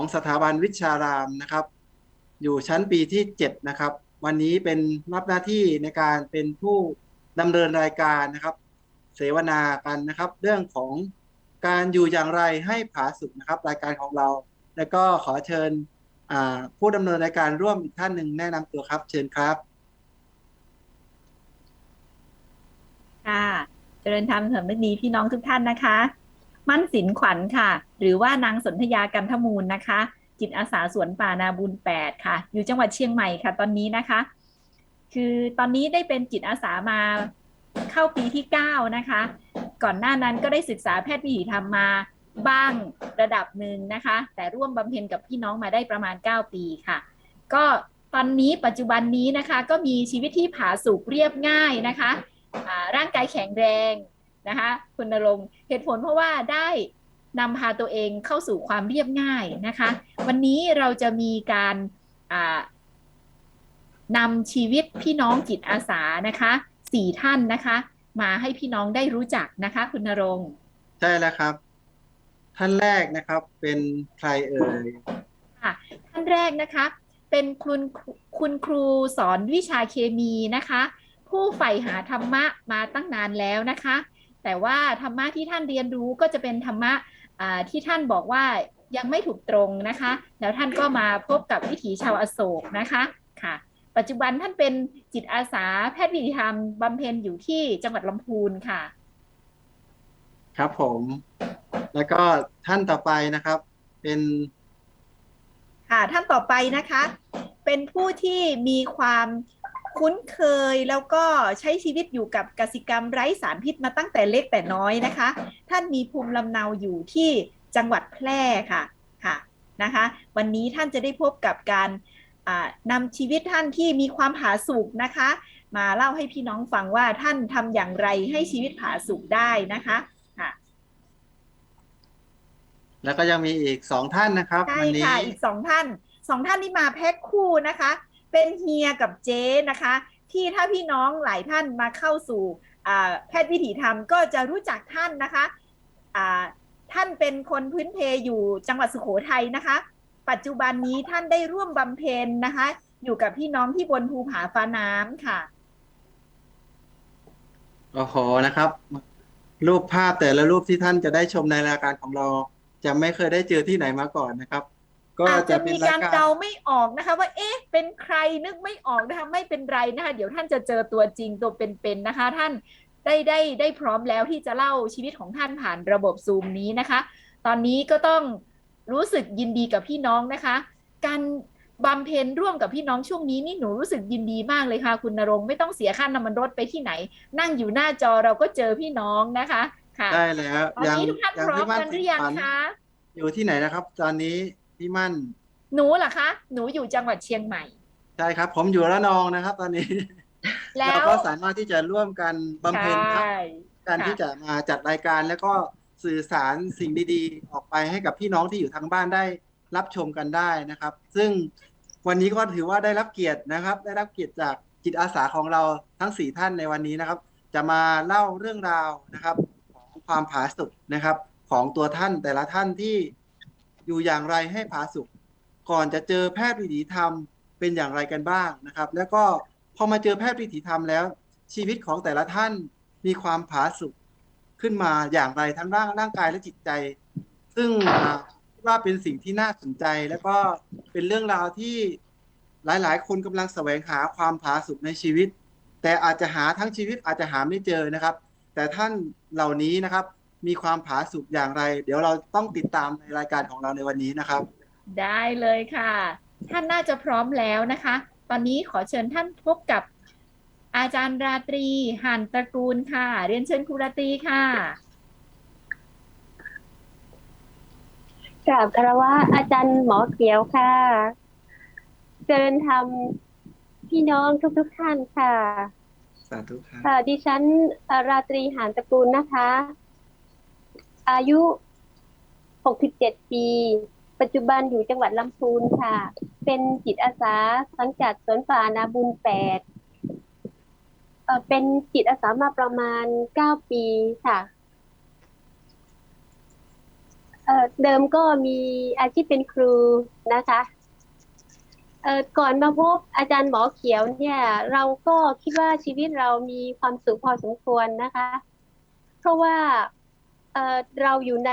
ของสถาบันวิชารามนะครับ อยู่ชั้นปีที่เจ็ดนะครับ วันนี้เป็นรับหน้าที่ในการเป็นผู้ดำเนินรายการนะครับ เสวนากันนะครับ เรื่องของการอยู่อย่างไรให้ผาสุกนะครับ รายการของเรา แล้วก็ขอเชิญผู้ดำเนินรายการร่วมอีกท่านหนึ่งแนะนำตัวครับ เชิญครับค่ะเจริญธรรมเถิดไม่ดีพี่น้องทุกท่านนะคะ มั่นสินขวัญค่ะ หรือว่านางสนธยากันทมูลนะคะ จิตอาสาสวนป่านาบุญแปดค่ะ อยู่จังหวัดเชียงใหม่ค่ะตอนนี้นะคะ คือตอนนี้ได้เป็นจิตอาสามาเข้าปีที่ 9 นะคะ ก่อนหน้านั้นก็ได้ศึกษาแพทย์วิถีธรรมมาบ้างระดับหนึ่งนะคะ แต่ร่วมบำเพ็ญกับพี่น้องมาได้ประมาณ 9 ปีค่ะ ก็ตอนนี้ปัจจุบันนี้นะคะก็มีชีวิตที่ผาสุกเรียบง่ายนะคะ ร่างกายแข็งแรงนะคะคุณนรงเหตุผลเพราะว่าได้ นำพาตัวเองเข้าสู่ความเรียบง่ายนะคะ วันนี้เราจะมีการอ่านำชีวิตพี่น้องจิตอาสานะคะสี่ท่านนะคะ มาให้พี่น้องได้รู้จักนะคะ คุณนรงค์ใช่แล้วครับ ท่านแรกนะครับเป็นใครเอ่ยค่ะท่านแรกนะคะ เป็นคุณคุณครูสอนวิชาเคมีนะคะ ผู้ใฝ่หาธรรมะมาตั้งนานแล้วนะคะ แต่ว่าธรรมะที่ท่านเรียนรู้ก็จะเป็นธรรมะอ่า ที่ท่านบอกว่ายังไม่ถูกตรงนะคะ แล้วท่านก็มาพบกับวิถีชาวอโศกนะคะค่ะ ปัจจุบันท่านเป็นจิตอาสาแพทย์วิถีธรรมบำเพ็ญอยู่ที่จังหวัดลำพูนค่ะ ครับผม แล้วก็ท่านต่อไปนะครับ เป็น ค่ะท่านต่อไปนะคะ เป็นผู้ที่มีความ คุ้นเคยแล้วก็ใช้ชีวิตอยู่กับกสิกรรมไร้สารพิษมาตั้งแต่เล็กแต่น้อยนะคะ ท่านมีภูมิลำเนาอยู่ที่จังหวัดแพร่ค่ะค่ะนะคะ วันนี้ท่านจะได้พบกับการอ่านำชีวิตท่านที่มีความผาสุกนะคะ มาเล่าให้พี่น้องฟังว่าท่านทำอย่างไรให้ชีวิตผาสุกได้นะคะค่ะแล้วก็ยังมีอีกสองท่านนะครับใช่วันนี้ค่ะอีกสองท่านสองท่านที่มาแพ็คคู่นะคะ เป็นเฮียกับเจ๊นะคะ ที่ถ้าพี่น้องหลายท่านมาเข้าสู่แพทย์วิถีธรรมก็จะรู้จักท่านนะคะท่านเป็นคนพื้นเพอยู่จังหวัดสุโขทัยนะคะ ปัจจุบันนี้ท่านได้ร่วมบำเพ็ญนะคะ อยู่กับพี่น้องที่บนภูผาฟ้าน้ำค่ะโอ้โหนะครับ รูปภาพแต่ละรูปที่ท่านจะได้ชมในรายการของเรา จะไม่เคยได้เจอที่ไหนมาก่อนนะครับ ก็อาจจะจะเป็นมีรายการการเดาไม่ออกนะคะ ว่าเอ๊ะ เป็นใครนึกไม่ออกนะคะไม่เป็นไรนะคะเดี๋ยวท่านจะเจอตัวจริงตัวเป็นๆนะคะ ท่านได้ได้ได้พร้อมแล้วที่จะเล่าชีวิตของท่านผ่านระบบซูมนี้นะคะ ตอนนี้ก็ต้องรู้สึกยินดีกับพี่น้องนะคะ การบำเพ็ญร่วมกับพี่น้องช่วงนี้นี่หนูรู้สึกยินดีมากเลยค่ะ คุณนรงค์ไม่ต้องเสียค่าน้ำมันรถไปที่ไหน นั่งอยู่หน้าจอเราก็เจอพี่น้องนะคะค่ะได้แล้วตอนนี้ทุกท่านพร้อมพี่มั่กันหรือยังสินขวัญคะอยู่ที่ไหนนะครับ ตอนนี้ พี่มั่น หนูเหรอคะ หนูอยู่จังหวัดเชียงใหม่ ใช่ครับ ผมอยู่ระนองนะครับ ตอนนี้ แล้เราว ก็สามารถที่จะร่วมกันบำเพ็ญครับใช่การค่ะที่จะมาจัดรายการแล้วก็สื่อสารสิ่งดีๆ ออกไปให้กับพี่น้องที่อยู่ทางบ้านได้รับชมกันได้นะครับ ซึ่งวันนี้ก็ถือว่าได้รับเกียรตินะครับ ได้รับเกียรติจากจิตอาสาของเราทั้งสี่ท่านในวันนี้นะครับ จะมาเล่าเรื่องราวนะครับ ของความผาสุกนะครับ ของตัวท่านแต่ละท่านที่ อยู่อย่างไรให้ผาสุกก่อนจะเจอแพทย์วิถีธรรมเป็นอย่างไรกันบ้างนะครับ แล้วก็พอมาเจอแพทย์วิถีธรรมแล้ว ชีวิตของแต่ละท่านมีความผาสุกขึ้นมาอย่างไรทั้งร่างร่างกายและจิตใจ ซึ่งว่าเป็นสิ่งที่น่าสนใจ แล้วก็เป็นเรื่องราวที่หลาย ๆ คนกำลังแสวงหาความผาสุกในชีวิต แต่อาจจะหาทั้งชีวิตอาจจะหาไม่เจอนะครับ แต่ท่านเหล่านี้นะครับ มีความผาสุกอย่างไร เดี๋ยวเราต้องติดตามในรายการของเราในวันนี้นะครับ ได้เลยค่ะ ท่านน่าจะพร้อมแล้วนะคะ ตอนนี้ขอเชิญท่านพบกับอาจารย์ราตรีหันตระกูลค่ะ เรียนเชิญครูราตรีค่ะกราบคารวะอาจารย์หมอเขียวค่ะ เจริญธรรมพี่น้องทุกๆทท่านค่ะ สาธุครับค่ะดิฉันเอ่อราตรีหานตระกูลนะคะ อายุ 67 ปี ปัจจุบันอยู่จังหวัดลำพูนค่ะ เป็นจิตอาสาสังกัดสวนป่านาบุญแปดเอ่อเป็นจิตอาสามาประมาณ 9 ปีค่ะเออเดิมก็มีอาชีพเป็นครูนะคะเอ่อก่อนมาพบอาจารย์หมอเขียวเนี่ย เราก็คิดว่าชีวิตเรามีความสุขพอสมควรนะคะ เพราะว่า เราอยู่ใน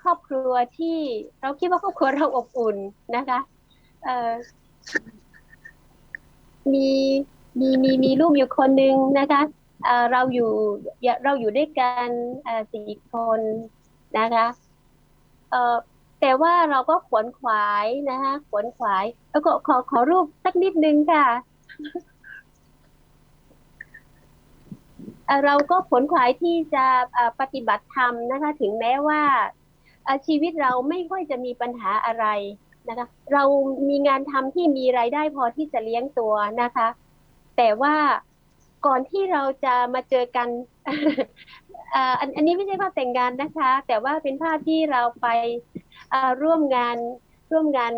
ครอบครัวที่เราคิดว่าครอบครัวเราอบอุ่นนะคะมีมีมีมีลูกอยู่คนหนึ่งนะคะเราอยู่เราอยู่ด้วยกันสี่คนนะคะแต่ว่าเราก็ขวนขวายนะคะขวนขวายแล้วก็ขอขอรูปสักนิดนึงค่ะ เราก็ขวนขวายที่จะปฏิบัติธรรมนะคะถึงแม้ว่าชีวิตเราไม่ค่อยจะมีปัญหาอะไรนะคะเรามีงานทำที่มีรายได้พอที่จะเลี้ยงตัวนะคะ แต่ว่าก่อนที่เราจะมาเจอกันอันนี้ไม่ใช่ภาพแต่งงานนะคะ แต่ว่าเป็นภาพที่เราไปร่วมงานร่วมงาน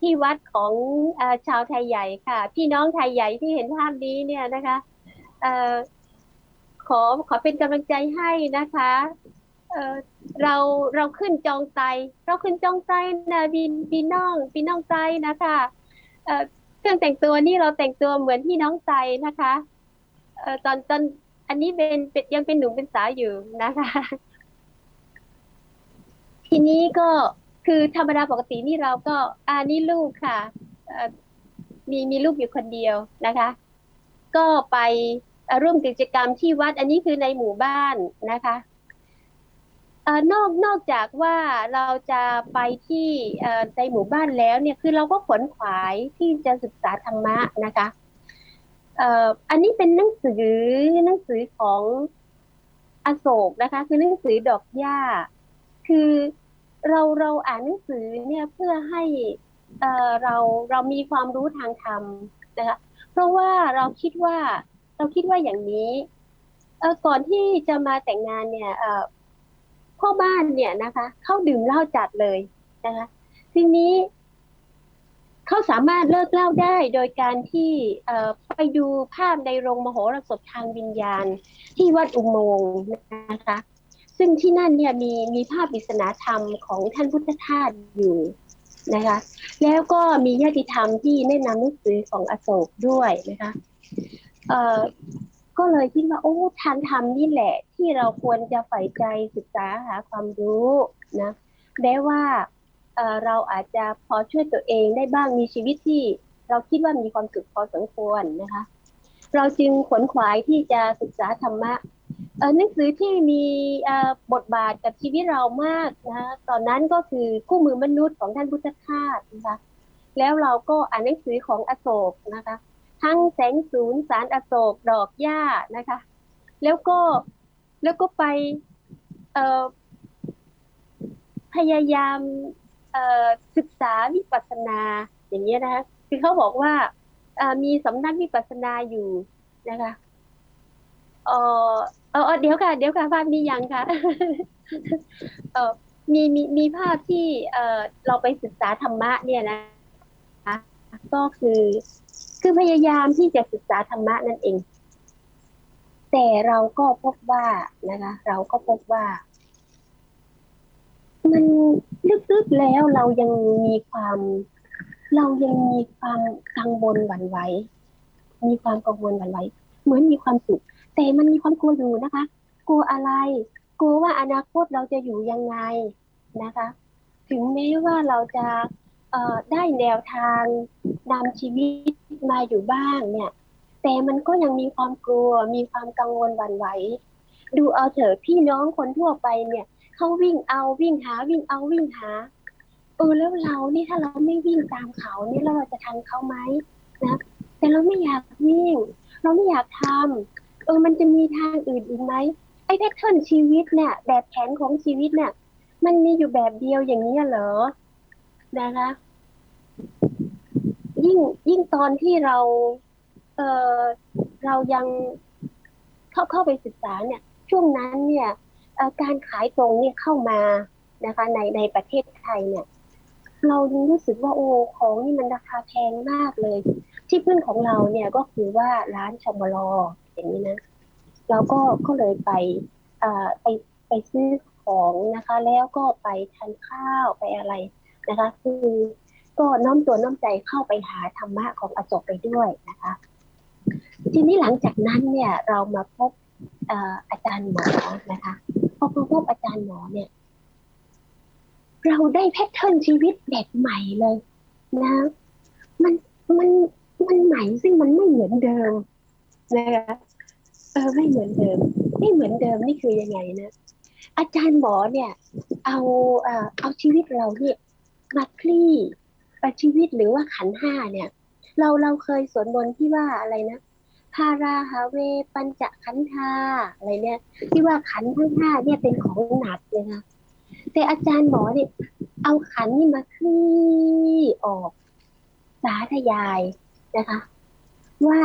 ที่วัดของอชาวไทยใหญ่ค่ะ พี่น้องไทยใหญ่ที่เห็นภาพนี้เนี่ยนะคะ ขอขอเป็นกำลังใจให้นะคะเอ่อเราเราขึ้นจองไต เราขึ้นจองไตนะพี่พี่น้องพี่น้องใจนะคะเออเครื่องแต่งตัวนี่เราแต่งตัวเหมือนพี่น้องใจนะคะเอ่อตอนตอนอันนี้เป็นเป็นยังเป็นหนุ่มเป็นสาวอยู่นะคะ ทีนี้ก็คือธรรมดาปกตินี่เราก็อ่านี่ลูกค่ะเอ่อมีมีลูกอยู่คนเดียวนะคะ ก็ไป ร่วมกิจกรรมที่วัด อันนี้คือในหมู่บ้านนะคะอนอกนอกจากว่าเราจะไปที่ในหมู่บ้านแล้วเนี่ยคือเราก็ขวนขวายที่จะศึกษาธรรมะนะคะอ,อันนี้เป็นหนังสือหนังสือของอโศกนะคะ คือหนังสือดอกหญ้า คือเราเราอ่านหนังสือเนี่ยเพื่อให้เอ่อเราเรามีความรู้ทางธรรมนะคะ เพราะว่าเราคิดว่า เราคิดว่าอย่างนี้เออก่อนที่จะมาแต่งงานเนี่ย เออพ่อบ้านเนี่ยนะคะเขาดื่มเหล้าจัดเลยนะคะ ทีนี้เขาสามารถเลิกเหล่าได้โดยการที่เอไปดูภาพในโรงมโหรสพทางวิญญาณ ที่วัดอุโมงค์นะคะ ซึ่งที่นั่นเนี่ยมีมีภาพปริศนาธรรมของท่านพุทธทาสอยู่นะคะ แล้วก็มีญาติธรรมที่แนะนำหนังสือของอโศกด้วยนะคะ เอ่อก็เลยคิดว่าโอ้ทางธรรมนี่แหละ ที่เราควรจะใฝ่ใจศึกษาหาความรู้นะแม้ว่าเออเราอาจจะพอช่วยตัวเองได้บ้างมีชีวิตที่เราคิดว่ามีความสุขพอสมควรนะคะ เราจึงขวนขวายที่จะศึกษาธรรมะหนังสือที่มีบทบาทกับชีวิตเรามากนะตอนนั้นก็คือคู่มือมนุษย์ของท่านพุทธทาสนะคะแล้วเราก็อ่านหนังสือของอโศกนะคะ ทั้งแสงศูนย์สารอโศกดอกหญ้านะคะ แล้วก็แล้วก็ไปพยายามศึกษาวิปัสสนาอย่างเงี้ยนะคะคือเขาบอกว่ามีสำนักวิปัสสนาอยู่นะคะเออเออเดี๋ยวค่ะ เดี๋ยวค่ะภาพนี้ยังค่ะเออมีมีมีภาพที่เออเราไปศึกษาธรรมะเนี่ยนะคะก็คือ คือพยายามที่จะศึกษาธรรมะนั่นเอง แต่เราก็พบว่านะคะ เราก็พบว่า มันลึกๆแล้วเรายังมีความ เรายังมีความกังวลหวั่นไหวมีความกังวลหวั่นไหวเหมือนมีความสุขแต่มันมีความกลัวอยู่นะคะ กลัวอะไร กลัวว่าอนาคตเราจะอยู่ยังไงนะคะ ถึงแม้ว่าเราจะ ได้แนวทางนำชีวิตมาอยู่บ้างเนี่ย แต่มันก็ยังมีความกลัว มีความกังวลหวั่นไหว ดูเอาเถอะพี่น้องคนทั่วไปเนี่ยเขาวิ่งเอาวิ่งหาวิ่งเอาวิ่งหาเออแล้วเรานี่ถ้าเราไม่วิ่งตามเขาเนี่ยเราจะทันเขาไหมนะแต่เราไม่อยากวิ่ง เราไม่อยากทำเออมันจะมีทางอื่นอีกไหมไอ้แพทเทิร์นชีวิตเนี่ย แบบแผนของชีวิตเนี่ย มันมีอยู่แบบเดียวอย่างนี้เหรอนะคะ ยิ่งยิ่งตอนที่เรา เออเรายังเข้าเข้าไปศึกษาเนี่ย ช่วงนั้นเนี่ยการขายตรงเนี่ยเข้ามานะคะ ในในประเทศไทยเนี่ย เรารู้สึกว่าโอ้ของนี่มันราคาแพงมากเลย ที่พึ่งของเราเนี่ยก็คือว่าร้านชมลออย่างนี้นะเราก็ก็เลยไปเอ่อไปไปซื้อขของนะคะ แล้วก็ไปทานข้าวไปอะไรนะคะ คือ ก็น้อมตัวน้อมใจเข้าไปหาธรรมะของอาจกไปด้วยนะคะ ทีนี้หลังจากนั้นเนี่ยเรามาพบอาจารย์หมอนะคะพอมาพบอาจารย์หมอเนี่ย เราได้แพทเทิร์นชีวิตแบบใหม่เลยนะมันมันมันใหม่ซึ่งมันไม่เหมือนเดิมนะคะเออไม่เหมือนเดิม ไม่เหมือนเดิมนี่คือยังไงนะอาจารย์หมอเนี่ย เอาเอาชีวิตเราเนี่ยมาคลี่ เอาชีวิตหรือว่าขันห้าเนี่ย เราเราเคยสวดมนต์ที่ว่าอะไรนะพาราหาเวปัญจขันธาอะไรเนี่ย ที่ว่าขันทั้งห้าเนี่ยเป็นของหนักเลยนะแต่อาจารย์หมอเนี่ยเอาขันนี่มาคลี่ออก สาธยายนะคะ ว่า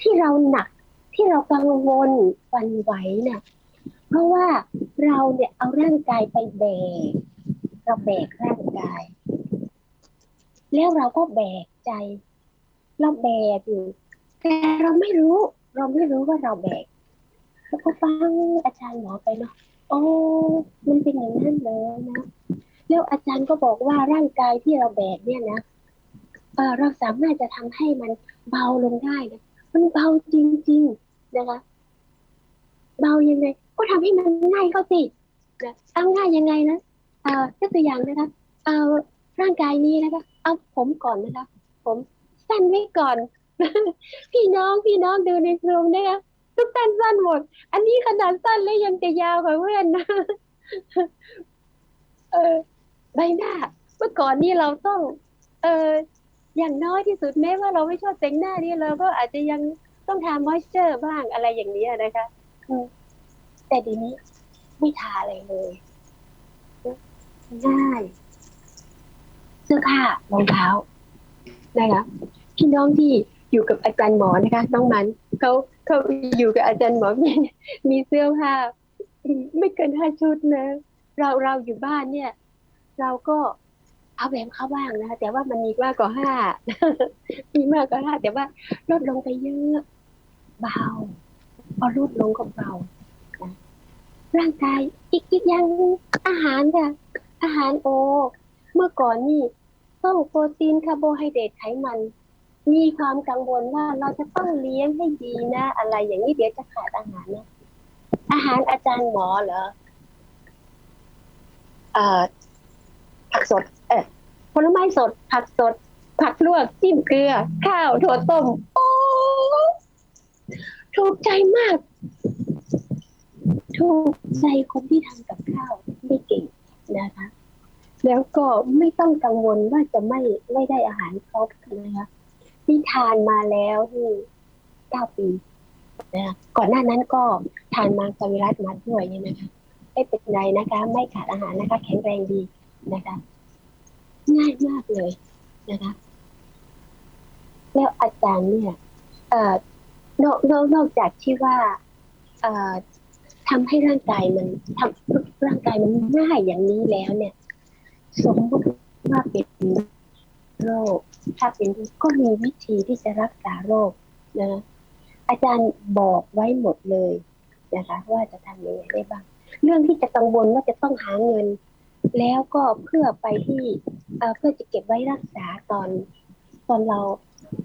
ที่เราหนักที่เรากังวลวันไหวเนี่ยเพราะว่าเราเนี่ยเอาร่างกายไปแบกเราแบกร่างกาย แล้วเราก็แบกใจ เราแบกอยู่แต่เราไม่รู้ เราไม่รู้ว่าเราแบกแล้วก็ฟังอาจารย์หมอไปเนาะโอ้มันเป็นอย่างนั้นเลยนะแล้วอาจารย์ก็บอกว่าร่างกายที่เราแบกเนี่ยนะเออเราสามารถจะทำให้มันเบาลงได้นะมันเบาจริง ๆนะคะ เบายังไง ก็ทำให้มันง่ายเข้าสินะเอาง่ายยังไงนะเอ่อยกตัวอย่างนะคะเอาร่างกายนี้นะคะ เอาผมก่อนนะคะ ผมสั้นไว้ก่อน พี่น้องพี่น้องดูในซูมนะคะทุกท่านสั้นหมด อันนี้ขนาดสั้นแล้วยังจะยาวกว่าเพื่อนนะเออใบหน้า เมื่อก่อนนี่เราต้อง เอออย่างน้อยที่สุดแม้ว่าเราไม่ชอบแต่งหน้านี่เราก็อาจจะยังต้องทามอยเจอร์บ้างอะไรอย่างนี้นะคะแต่ดีนี้ไม่ทาอะไรเลยง่าย เสื้อผ้ารองเท้านะคะพี่น้องที่อยู่กับอาจารย์หมอนะคะน้องมันเขาเขาอยู่กับอาจารย์หมอมีมีเสื้อผ้าไม่เกินห้าชุดนะ เราเราอยู่บ้านเนี่ย เราก็เอาแบบเข้าบ้างนะคะแต่ว่ามันมีมากกว่าห้ามีมากกว่าห้าแต่ว่าลดลงไปเยอะเบาพอลดลงก็เบาร่างกายอีกอีกอย่างหนึ่งอาหารค่ะอาหารโอ เมื่อก่อนนี่ต้องโปรตีนคาร์โบไฮเดรตไขมัน มีความกังวลว่าเราจะต้องเลี้ยงให้ดีนะ อะไรอย่างนี้เดี๋ยวจะขาดอาหารนะ อาหารอาจารย์หมอเหรอเอ่อผักสด เออผลไม้สด ผักสด ผักลวกจิ้มเกลือ ข้าวถั่วต้มโอ้ถูกใจมาก ถูกใจคนที่ทำกับข้าวไม่เก่งนะคะ แล้วก็ไม่ต้องกังวลว่าจะไม่ไม่ได้อาหารครบนะคะที่ทานมาแล้วที่เก้าปีนะคะก่อนหน้านั้นก็ทานมังสวิรัตมาด้วยเนี่ยนะคะไม่เป็นไรนะคะ ไม่ขาดอาหารนะคะ แข็งแรงดีนะคะ ง่ายมากเลยนะคะ แล้วอาจารย์เนี่ยเอ่อนอกนอกนอกจากที่ว่า เอ่อทำให้ร่างกายมันทำร่างกายมันง่ายอย่างนี้แล้วเนี่ย สมมติว่าเป็นโรค ถ้าเป็นก็มีวิธีที่จะรักษาโรคนะอาจารย์บอกไว้หมดเลยนะคะว่าจะทำยังไงได้บ้าง เรื่องที่จะกังวลว่าจะต้องหาเงิน แล้วก็เพื่อไปที่เอ่อเพื่อจะเก็บไว้รักษาตอนตอนเรา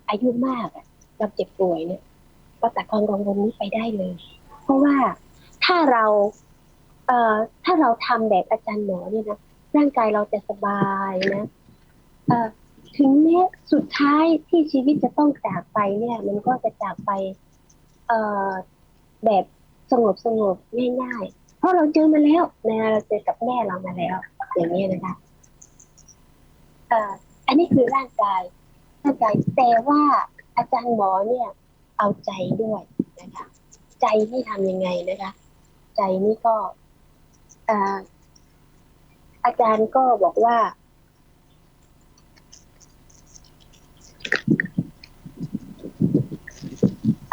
อายุมากเราเจ็บป่วยเนี่ยก็ตัดความกังวลนี้ไปได้เลย เพราะว่าถ้าเราเอ่อถ้าเราทำแบบอาจารย์หมอเนี่ยนะ ร่างกายเราจะสบายนะเอ่อถึงแม้สุดท้ายที่ชีวิตจะต้องจากไปเนี่ย มันก็จะจากไป เอ่อแบบสงบสงบง่ายๆเพราะเราเจอมาแล้วนะเราเจอกับแม่เรามาแล้ว อย่างนี้นะคะเอ่ออันนี้คือร่างกายร่างกายแต่ว่าอาจารย์หมอเนี่ย เอาใจด้วยนะคะ ใจนี่ทำยังไงนะคะ ใจนี่ก็เอาจารย์ก็บอกว่า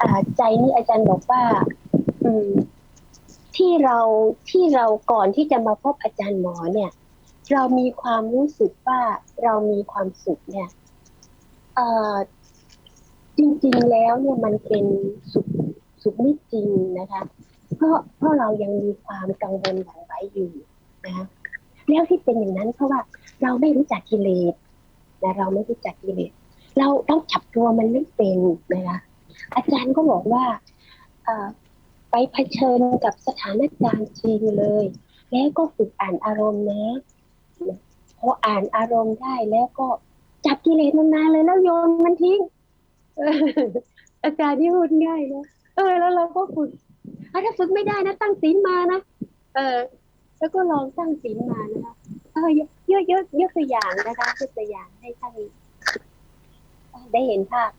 อ่าใจนี่อาจารย์บอกว่า อืม ที่เราที่เราก่อนที่จะมาพบอาจารย์หมอเนี่ย เรามีความรู้สึกว่าเรามีความสุขเนี่ย เอ่อจริงๆแล้วเนี่ยมันเป็นสุขสุขไม่จริงนะคะ เพราะเพราะเรายังมีความกังวลหวั่นไหวอยู่นะ แล้วที่เป็นอย่างนั้นเพราะว่าเราไม่รู้จักกิเลสนะเราไม่รู้จักกิเลสเราต้องจับตัวมันไม่เป็นนะคะอาจารย์ก็บอกว่าไปเผชิญกับสถานการณ์จริงเลย แล้วก็ฝึกอ่านอารมณ์นะพออ่านอารมณ์ได้แล้วก็จับกิเลสมันมาเลยแล้วโยนมันทิ้งอาจารย์ที่พูดง่ายนะเออแล้วเราก็ฝึกถ้าฝึกไม่ได้นะตั้งศีลมานะเออ แล้วก็ลองตั้งศีลมานะคะเออยกยกยกยกตัวอย่างนะคะยกตัวอย่างให้ท่านได้เห็นภาพ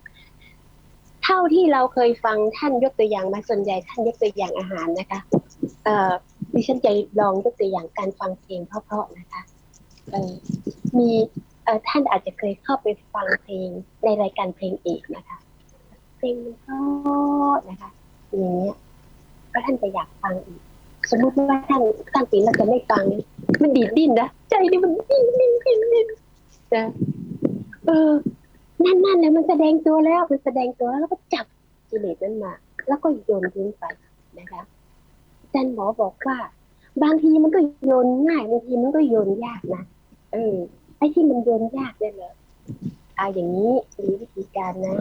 เท่าที่เราเคยฟังท่านยกตัวอย่างมาส่วนใหญ่ท่านยกตัวอย่างอาหารนะคะ เอ่อดิฉันจะลองยกตัวอย่างการฟังเพลงเพราะๆนะคะเออมีเออท่านอาจจะเคยเข้าไปฟังเพลงในรายการเพลงเอกนะคะ เพลงมันเพราะนะคะอย่างเงี้ยก็ท่านจะอยากฟังอีก สมมติว่าท่านตั้งศีลเราจะไม่ฟัง มันดีดดิ้นนะใจนี่มันดิ้นดิ้นดิ้นดิ้นนะเออนั่นนั่นเลยมันแสดงตัวแล้วมันแสดงตัวแล้วแล้วก็จับกิเลสนั้นมา แล้วก็โยนทิ้งไปนะคะอาจารย์หมอบอกว่า บางทีมันก็โยนง่ายบางทีมันก็โยนยากนะเออไอ้ที่มันโยนยากเนี่ยเลยเอาอย่างนี้มีวิธีการนะ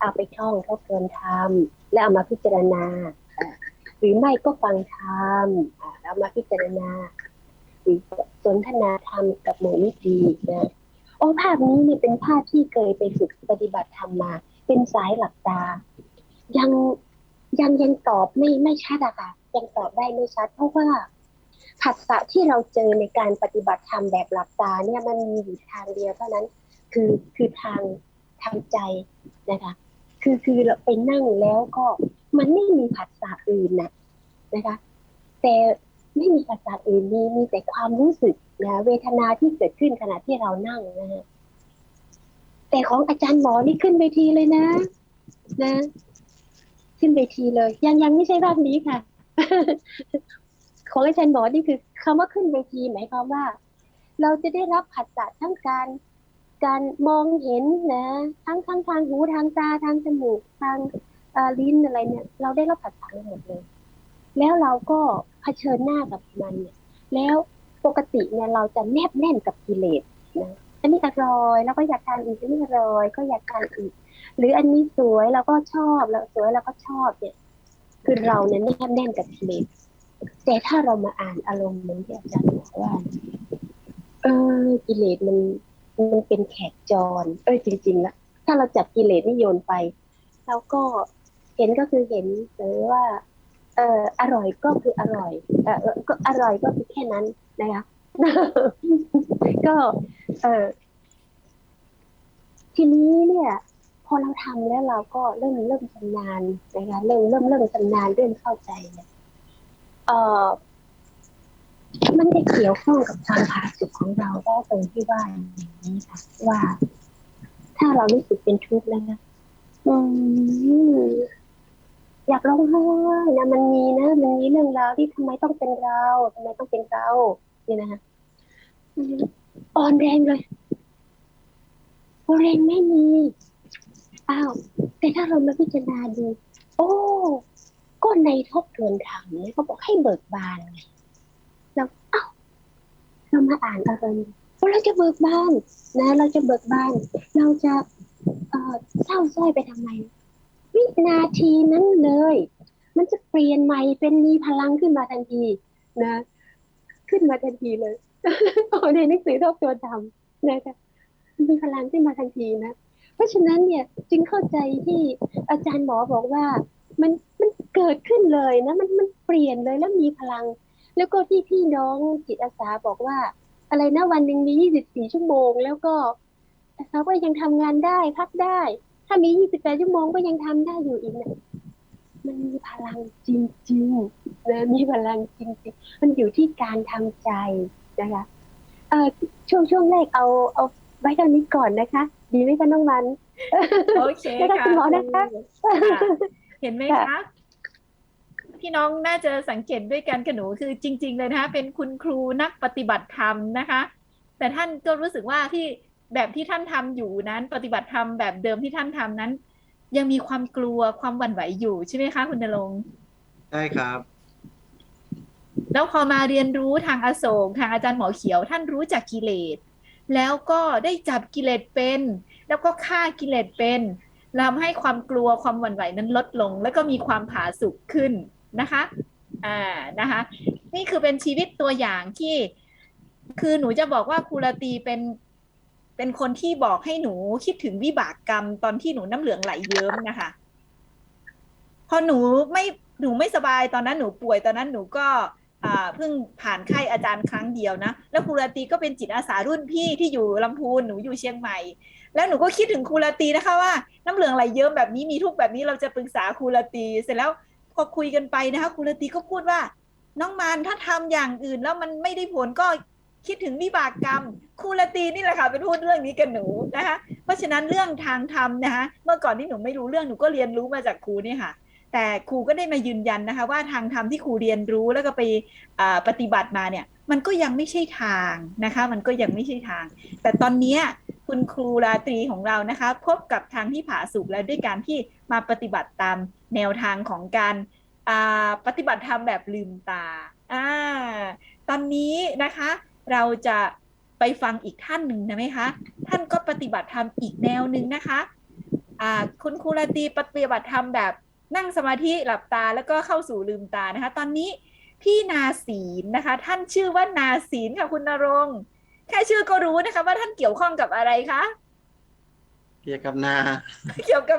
เอาไปท่องทบทวนธรรมแล้วเอามาพิจารณา หรือไม่ก็ฟังธรรมแล้วมาพิจารณาหรือสนทนาธรรมกับหมู่วิธีนะโอ้ภาพนี้เนี่ยเป็นภาพที่เคยไปฝึกปฏิบัติธรรมมา เป็นสายหลับตา ยังยังยังตอบไม่ไม่ชัดอะค่ะยังตอบได้ไม่ชัด เพราะว่าผัสสะที่เราเจอในการปฏิบัติธรรมแบบหลับตาเนี่ยมันมีอยู่ทางเดียวเท่านั้น คือคือทางทางใจนะคะ คือคือเราไปนั่งแล้วก็ มันไม่มีผัสสะอื่นนะนะคะ แต่ไม่มีผัสสะอื่นมีมีแต่ความรู้สึกนะเวทนาที่เกิดขึ้นขณะที่เรานั่งนะฮะแต่ของอาจารย์หมอนี่ขึ้นเวทีเลยนะ นะ ขึ้นเวทีเลย ยังยังไม่ใช่รอบนี้ค่ะ ของอาจารย์หมอนี่คือคำว่าขึ้นเวทีหมายความว่า เราจะได้รับผัสสะทั้งการการมองเห็นนะ ทั้งทั้งทางหูทางตาทางจมูกทาง เอ่อลิ้นอะไรเนี่ย เราได้รับผัสสะทั้งหมดเลย แล้วเราก็เผชิญหน้ากับมันเนี่ยแล้วปกติเนี่ยเราจะแนบแน่นกับกิเลสนะอันนี้อร่อยแล้วก็อยากทานอีกอันนี้อร่อยก็อยากทานอีก หรืออันนี้สวยเราก็ชอบแล้วสวยเราก็ชอบเนี่ย คือเราเนี่ยแนบแน่นกับกิเลสแต่ถ้าเรามาอ่านอารมณ์เหมือนที่อาจารย์บอกว่า เออกิเลสมันมันเป็นแขกจร เอ้ยจริงๆละถ้าเราจับกิเลสนี่โยนไปเราก็ เห็นก็คือเห็นหรือว่าเอออร่อยก็คืออร่อยเออเอก็อร่อยก็คือแค่นั้นนะคะก็เออทีนี้เนี่ย พอเราทำแล้วเราก็เริ่มเริ่มชำนาญนะคะเริ่มเริ่มเริ่มชำนาญเริ่มเข้าใจเนี่ยเออมันได้เกี่ยวข้องกับความผาสุกของเราได้ตรงที่ว่าอย่างนี้ค่ะว่า ถ้าเรารู้สึกเป็นทุกข์แล้วนะอืม อยากร้องไห้นะมันมีนะมันมีเรื่องราวที่ทำไมต้องเป็นเราทำไมต้องเป็นเราเนี่ยนะคะอ่อนแรงเลยแรงไม่มีอ้าวแต่ถ้าเรามาพิจารณาดูโอ้ก็ในทบทวนธรรมเนี่ยเขาบอกให้เบิกบานไงเราเอ้าเรามาอ่านอะไรว่าเราจะเบิกบานนะ เราจะเบิกบาน เราจะเอ่อเศร้าส้อยไปทำไม วินาทีนั้นเลย มันจะเปลี่ยนใหม่เป็นมีพลังขึ้นมาทันทีนะ ขึ้นมาทันทีเลยโอ้ในหนังสือทบทวนธรรมนะคะมีพลังขึ้นมาทันทีนะเพราะฉะนั้นเนี่ยจึงเข้าใจที่อาจารย์หมอบอกว่า มันมันเกิดขึ้นเลยนะ มันมันเปลี่ยนเลยแล้วมีพลัง แล้วก็ที่พี่น้องจิตอาสาบอกว่า อะไรนะวันหนึ่งมี 24 ชั่วโมง แล้วก็เขาก็ยังทำงานได้พักได้ ถ้ามี 28 ชั่วโมงก็ยังทำได้อยู่อีกนะมันมีพลังจริงๆนะมีพลังจริงๆ มันอยู่ที่การทำใจนะคะเอ่อช่วงช่วงแรกเอาเอาไว้เท่านี้ก่อนนะคะ ดีไหมคะน้องวันโอเคนะคะค่ะคุณหมอนะคะค่ะเห็นไหมค่ะคะพี่น้องน่าจะสังเกตด้วยกันกับหนูคือจริง ๆ เลยนะคะเป็นคุณครูนักปฏิบัติธรรมนะคะ แต่ท่านก็รู้สึกว่าที่ แบบที่ท่านทำอยู่นั้น ปฏิบัติธรรมแบบเดิมที่ท่านทำนั้น ยังมีความกลัวความหวั่นไหวอยู่ใช่ไหมคะคุณนรงค์ใช่ครับ แล้วพอมาเรียนรู้ทางอโศกทางอาจารย์หมอเขียว ท่านรู้จักกิเลส แล้วก็ได้จับกิเลสเป็น แล้วก็ฆ่ากิเลสเป็นทำให้ความกลัวความหวั่นไหวนั้นลดลง แล้วก็มีความผาสุกขึ้นนะคะอ่านะคะ นี่คือเป็นชีวิตตัวอย่างที่ คือหนูจะบอกว่าครูราตรีเป็น เป็นคนที่บอกให้หนูคิดถึงวิบากกรรม ตอนที่หนูน้ำเหลืองไหลเยิ้มนะคะ พอหนูไม่หนูไม่สบายตอนนั้นหนูป่วยตอนนั้นหนูก็เพิ่งผ่านไข้อาจารย์ครั้งเดียวนะ แล้วครูราตีก็เป็นจิตอาสารุ่นพี่ที่อยู่ลำพูนหนูอยู่เชียงใหม่ แล้วหนูก็คิดถึงครูราตีนะคะว่าน้ำเหลืองไหลเยิ้มแบบนี้มีทุกแบบนี้เราจะปรึกษาครูราตีเสร็จแล้วพอคุยกันไปนะคะครูราตีก็พูดว่า น้องมานถ้าทำอย่างอื่นแล้วมันไม่ได้ผลก็ คิดถึงวิบากกรรมครูราตรีนี่แหละค่ะเป็นพูดเรื่องนี้กับหนูนะคะเพราะฉะนั้นเรื่องทางธรรมนะคะเมื่อก่อนที่หนูไม่รู้เรื่องหนูก็เรียนรู้มาจากครูนี่ค่ะ แต่ครูก็ได้มายืนยันนะคะ ว่าทางธรรมที่ครูเรียนรู้แล้วก็ไปปฏิบัติมาเนี่ย มันก็ยังไม่ใช่ทางนะคะ มันก็ยังไม่ใช่ทาง แต่ตอนนี้คุณครูราตรีของเรานะคะ พบกับทางที่ผาสุกแล้วด้วยการที่มาปฏิบัติตามแนวทางของการปฏิบัติธรรมแบบลืมตาอ่าตอนนี้นะคะ เราจะไปฟังอีกท่านหนึ่งนะไหมคะ ท่านก็ปฏิบัติธรรมอีกแนวหนึ่งนะคะอ่าคุณครูราตรีปฏิบัติธรรมแบบนั่งสมาธิหลับตาแล้วก็เข้าสู่ลืมตานะคะ ตอนนี้พี่นาศีลนะคะ ท่านชื่อว่านาศีลค่ะคุณนรงค์แค่ชื่อก็รู้นะคะ ว่าท่านเกี่ยวข้องกับอะไรคะเกี่ยวกับนา เกี่ยวกับ